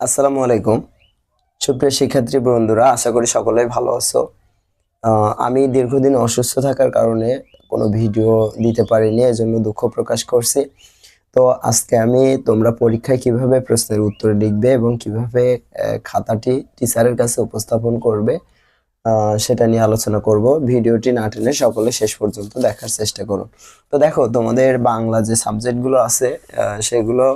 আসসালামু আলাইকুম। সুপ্রিয় শিক্ষার্থী বন্ধুরা, আশা করি সকলেই ভালো আছো। আমি দীর্ঘদিন অসুস্থ থাকার কারণে কোনো ভিডিও দিতে পারিনি, এজন্য দুঃখ প্রকাশ করছি। তো আজকে আমি তোমরা পরীক্ষায় কীভাবে প্রশ্নের উত্তর লিখবে এবং কীভাবে খাতাটি টিচারের কাছে উপস্থাপন করবে সেটা নিয়ে আলোচনা করব। ভিডিওটি না টেনে সকলে শেষ পর্যন্ত দেখার চেষ্টা করুন তো দেখো, তোমাদের বাংলা যে সাবজেক্টগুলো আছে সেগুলো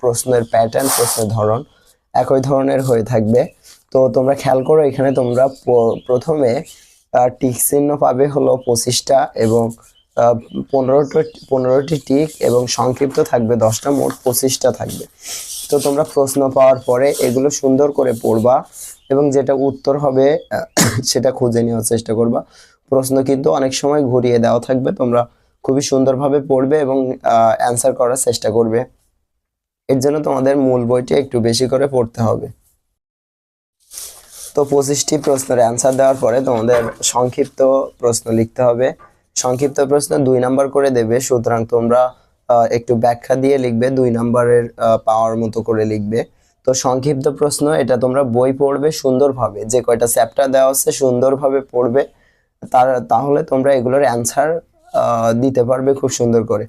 প্রশ্নের প্যাটার্ন প্রশ্নের ধরন একই ধরনের হয়ে থাকবে। তো তোমরা খেয়াল করো, এখানে তোমরা প্রথমে টিক চিহ্ন পাবে হলো পঁচিশটা এবং পনেরোটা, পনেরোটি টিক এবং সংক্ষিপ্ত থাকবে দশটা, মোট পঁচিশটা থাকবে। তো তোমরা প্রশ্ন পাওয়ার পরে এগুলো সুন্দর করে পড়বা এবং যেটা উত্তর হবে, সেটা খুঁজে নেওয়ার চেষ্টা করবা। প্রশ্ন কিন্তু অনেক সময় ঘুরিয়ে দেওয়া থাকবে, তোমরা খুবই সুন্দরভাবে পড়বে এবং অ্যান্সার করার চেষ্টা করবে। এর জন্য তোমাদের মূল বইটি একটু বেশি করে পড়তে হবে। তো পঁচিশটি প্রশ্নের অ্যান্সার দেওয়ার পরে তোমাদের সংক্ষিপ্ত প্রশ্ন লিখতে হবে। সংক্ষিপ্ত প্রশ্ন দুই নাম্বার করে দেবে, সুতরাং তোমরা একটু ব্যাখ্যা দিয়ে লিখবে, দুই নাম্বারের পাওয়ার মতো করে লিখবে। তো সংক্ষিপ্ত প্রশ্ন, এটা তোমরা বই পড়বে সুন্দরভাবে, যে কয়টা চ্যাপ্টার দেওয়া হচ্ছে সুন্দরভাবে পড়বে। তার, তাহলে তোমরা এগুলোর অ্যান্সার দিতে পারবে খুব সুন্দর করে।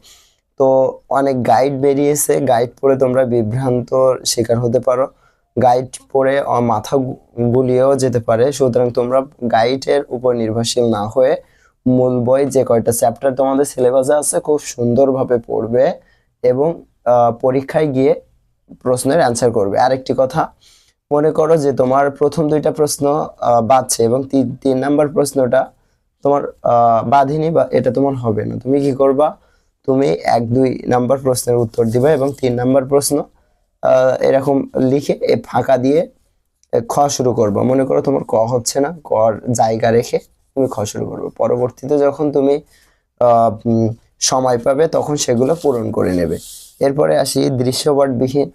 তো অনেক গাইড বেরিয়েছে। গাইড পড়ে তোমরা বিভ্রান্ত শিকার হতে পারো। গাইড আহ, মাথা গুলিয়েও যেতে পারে। সুতরাং তোমরা গাইডের উপর নির্ভরশীল না হয়ে মূল বই যে কয়টা চ্যাপ্টার তোমাদের সিলেবাসে আছে খুব সুন্দরভাবে পড়বে এবং পরীক্ষায় গিয়ে প্রশ্নের অ্যান্সার করবে। আরেকটি কথা মনে করো যে তোমার প্রথম দুইটা প্রশ্ন বাদছে এবং তিন তিন নাম্বার প্রশ্নটা তোমার বাঁধেনি বা এটা তোমার হবে না। তুমি কি করবা? তুমি এক, দুই নাম্বার প্রশ্নের উত্তর দিবে এবং তিন নাম্বার প্রশ্ন এরকম লিখে এ ফাঁকা দিয়ে খ শুরু করব। মনে করো তোমার ক হচ্ছে না কর জায়গা রেখে তুমি খ শুরু করবে। পরবর্তীতে যখন তুমি সময় পাবে তখন সেগুলো পূরণ করে নেবে। এরপরে আসি দৃশ্যপটবিহীন।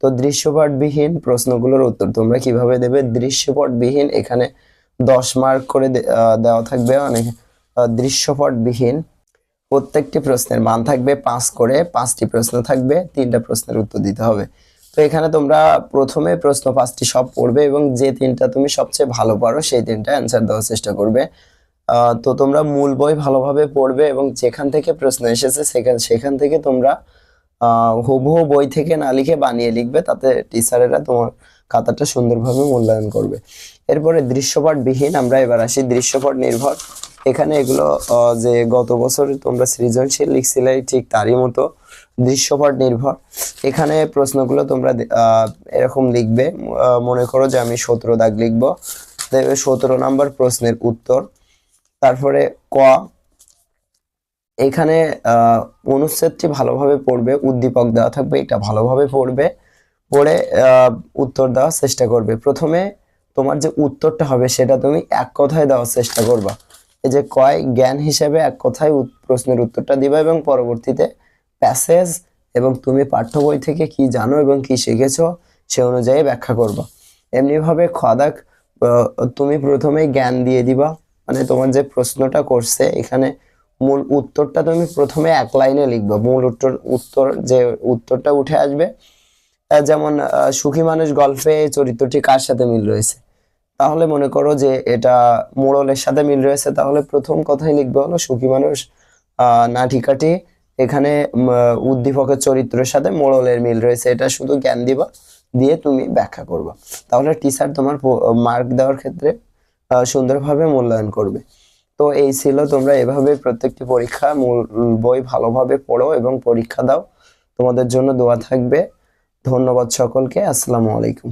তো দৃশ্যপটবিহীন প্রশ্নগুলোর উত্তর তোমরা কীভাবে দেবে? দৃশ্যপটবিহীন এখানে দশ মার্ক করে দেওয়া থাকবে অনেক। দৃশ্যপটবিহীন প্রত্যেকটি প্রশ্নের মান থাকবে পাঁচ করে, পাঁচটি প্রশ্ন থাকবে, তিনটা প্রশ্নের উত্তর দিতে হবে। তো এখানে তোমরা প্রথমে প্রশ্ন পাঁচটি সব পড়বে এবং যে তিনটা তুমি সবচেয়ে ভালো পারো, সেই তিনটা অ্যান্সার দেওয়ার চেষ্টা করবে। তো তোমরা মূল বই ভালোভাবে পড়বে এবং যেখান থেকে প্রশ্ন এসেছে সেখান সেখান থেকে তোমরা হুবহু বই থেকে না লিখে বানিয়ে লিখবে, তাতে টিচারেরা তোমার খাতাটা সুন্দরভাবে মূল্যায়ন করবে। এরপরে দৃশ্যপটবিহীন, আমরা এবার আসি দৃশ্যপট নির্ভর। এখানে এগুলো যে গত বছর তোমরা সৃজনশীল লিখছিলে ঠিক তারই মতো দৃশ্যপট নির্ভর। এখানে প্রশ্নগুলো তোমরা এরকম লিখবে মনে করো যে আমি সতেরো দাগ লিখব। সতেরো নাম্বার প্রশ্নের উত্তর। তারপরে ক, এখানে অনুচ্ছেদটি ভালোভাবে পড়বে, উদ্দীপক দেওয়া থাকবে, এটা ভালোভাবে পড়বে, পড়ে উত্তর দেওয়ার চেষ্টা করবে। প্রথমে তোমার যে উত্তরটা হবে সেটা তুমি এক কথায় দেওয়ার চেষ্টা করবা। এই যে কয় জ্ঞান হিসেবে এক কথায় প্রশ্নের উত্তরটা দিবা এবং পরবর্তীতে প্যাসেজ এবং তুমি পাঠ্য বই থেকে কি জানো এবং কি শিখেছো সে অনুযায়ী ব্যাখ্যা করবা। এমনিভাবে খদাক তুমি প্রথমে জ্ঞান দিয়ে দিবা। মানে তোমার যে প্রশ্নটা করছে, এখানে মূল উত্তরটা তুমি প্রথমে এক লাইনে লিখবা। মূল উত্তর উত্তর যে উত্তরটা উঠে আসবে যেমন সুখী মানুষ গল্পে চরিত্রটি কার সাথে মিল রয়েছে? তাহলে মনে করো যে এটা মোড়লের সাথে মিল রয়েছে, তাহলে প্রথম কথাই লিখবে হলো সুখী মানুষ নাটিকাটি। এখানে উদ্দীপকের চরিত্রের সাথে মোড়লের মিল রয়েছে, এটা শুধু জ্ঞান দিবা, দিয়ে তুমি ব্যাখ্যা করবা। তাহলে টিচার তোমার মার্ক দেওয়ার ক্ষেত্রে সুন্দরভাবে মূল্যায়ন করবে। তো এই ছিল তোমরা এভাবে প্রত্যেকটি পরীক্ষা, মূল বই ভালোভাবে পড়ো এবং পরীক্ষা দাও। তোমাদের জন্য দোয়া থাকবে। ধন্যবাদ সকলকে, আসসালামু আলাইকুম।